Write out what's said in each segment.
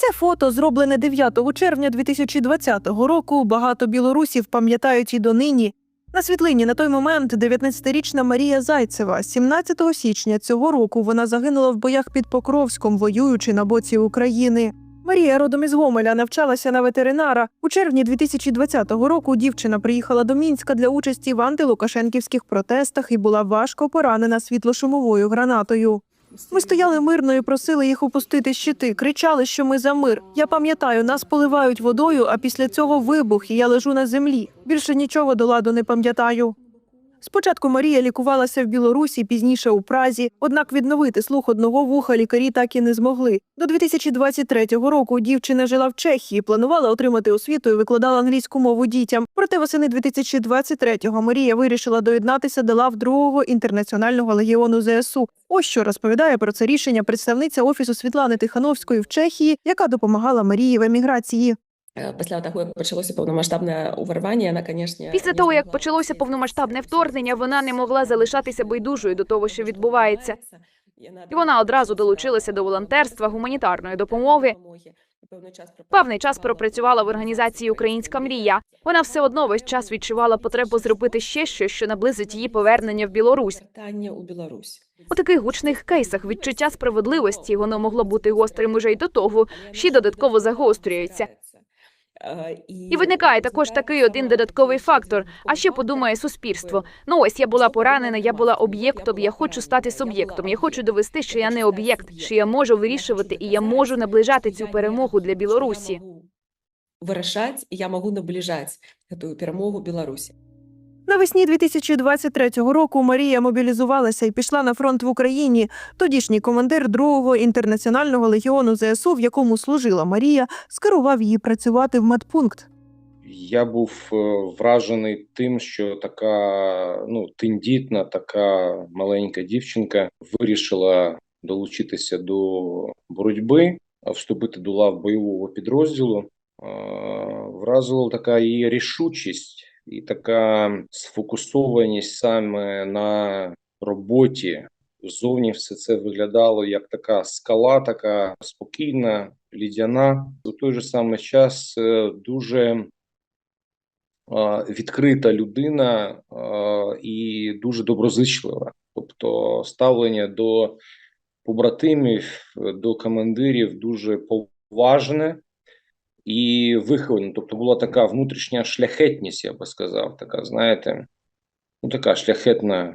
Це фото, зроблене 9 червня 2020 року. Багато білорусів пам'ятають і донині. На світлині на той момент 19-річна Марія Зайцева. 17 січня цього року вона загинула в боях під Покровськом, воюючи на боці України. Марія родом із Гомеля навчалася на ветеринара. У червні 2020 року дівчина приїхала до Мінська для участі в антилукашенківських протестах і була важко поранена світлошумовою гранатою. Ми стояли мирно і просили їх опустити щити, кричали, що ми за мир. Я пам'ятаю, нас поливають водою, а після цього вибух, і я лежу на землі. Більше нічого до ладу не пам'ятаю. Спочатку Марія лікувалася в Білорусі, пізніше у Празі. Однак відновити слух одного вуха лікарі так і не змогли. До 2023 року дівчина жила в Чехії, планувала отримати освіту і викладала англійську мову дітям. Проте восени 2023-го Марія вирішила доєднатися до лав другого інтернаціонального легіону ЗСУ. Ось що розповідає про це рішення представниця офісу Світлани Тихановської в Чехії, яка допомагала Марії в еміграції. Е, Після того, як почалося повномасштабне уварвання, вона, звісно... Після того, як почалося повномасштабне вторгнення, вона не могла залишатися байдужою до того, що відбувається. І вона одразу долучилася до волонтерства, гуманітарної допомоги. Певний час пропрацювала в організації Українська мрія. Вона все одно весь час відчувала потребу зробити ще щось, що наблизить її повернення в Білорусь. У Білорусь. У таких гучних кейсах відчуття справедливості воно могло бути гострим уже й до того, ще й додатково загострюється. І виникає також такий один додатковий фактор. А що подумає суспільство? Ну ось я була поранена, я була об'єктом. Я хочу стати суб'єктом. Я хочу довести, що я не об'єкт, що я можу вирішувати і я можу наближати цю перемогу для Білорусі. Вирішати, і я можу наближати цю перемогу Білорусі. Навесні 2023 року Марія мобілізувалася і пішла на фронт в Україні. Тодішній командир другого інтернаціонального легіону ЗСУ, в якому служила Марія, скерував її працювати в медпункт. Я був е, вражений тим, що така ну тендітна, така маленька дівчинка вирішила долучитися до боротьби, вступити до лав бойового підрозділу. Е, Вразила така її рішучість і така сфокусованість саме на роботі. Зовні все це виглядало як така скала, така спокійна, лідяна. У той же самий час е, дуже е, відкрита людина е, і дуже доброзичлива. Тобто ставлення до побратимів, до командирів дуже поважне і виховане. Тобто була така внутрішня шляхетність, я би сказав, така, знаєте, ну така шляхетна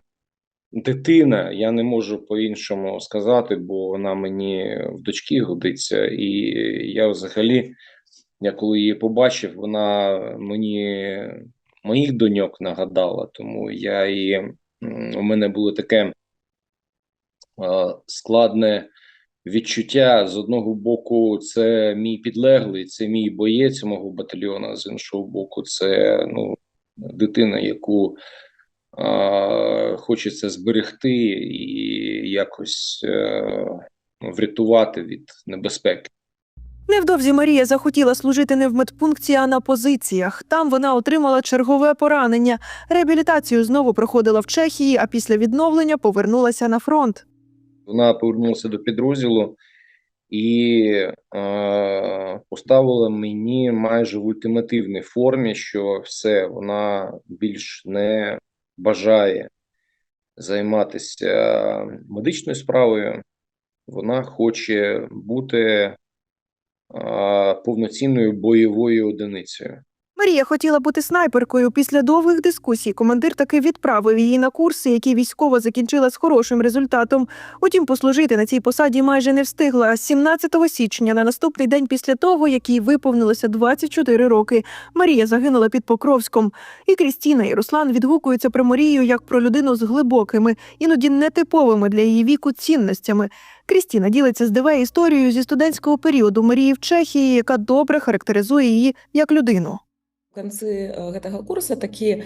дитина. Я не можу по-іншому сказати, бо вона мені в дочки годиться. І я взагалі, я коли її побачив, вона мені моїх доньок нагадала, тому я і у мене було таке складне відчуття з одного боку, це мій підлеглий, це мій боєць мого батальйону. З іншого боку, це ну дитина, яку е, хочеться зберегти і якось е, врятувати від небезпеки. Невдовзі Марія захотіла служити не в медпункті, а на позиціях. Там вона отримала чергове поранення. Реабілітацію знову проходила в Чехії, а після відновлення повернулася на фронт. Вона повернулася до підрозділу і е, поставила мені майже в ультимативній формі, що все, вона більш не бажає займатися медичною справою. Вона хоче бути е, повноцінною бойовою одиницею. Марія хотіла бути снайперкою. Після довгих дискусій командир таки відправив її на курси, які військова закінчила з хорошим результатом. Утім, послужити на цій посаді майже не встигла. А 17 січня, на наступний день після того, як їй виповнилося 24 роки, Марія загинула під Покровськом. І Крістіна і Руслан відгукуються про Марію як про людину з глибокими, іноді нетиповими для її віку цінностями. Крістіна ділиться з ДВ історією зі студентського періоду Марії в Чехії, яка добре характеризує її як людину. В кінці е, гэтага курса такі е,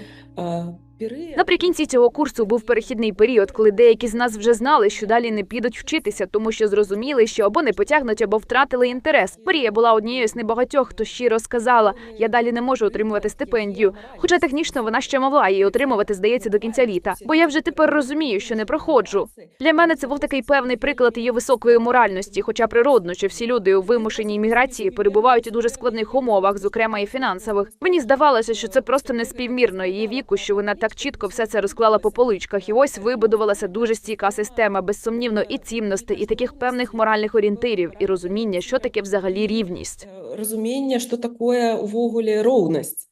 Наприкінці цього курсу був перехідний період, коли деякі з нас вже знали, що далі не підуть вчитися, тому що зрозуміли, що або не потягнуть, або втратили інтерес. Марія була однією з небагатьох, хто щиро сказала: я далі не можу отримувати стипендію. Хоча технічно вона ще могла її отримувати, здається, до кінця літа. Бо я вже тепер розумію, що не проходжу. Для мене це був такий певний приклад її високої моральності, хоча природно, що всі люди у вимушеній міграції перебувають у дуже складних умовах, зокрема і фінансових. Мені здавалося, що це просто неспівмірно її віку, що вона так чітко все це розклала по поличках, і ось вибудувалася дуже стійка система, безсумнівно і цінностей, і таких певних моральних орієнтирів, і розуміння, що таке взагалі рівність. Розуміння, що таке увогулі роўнасць.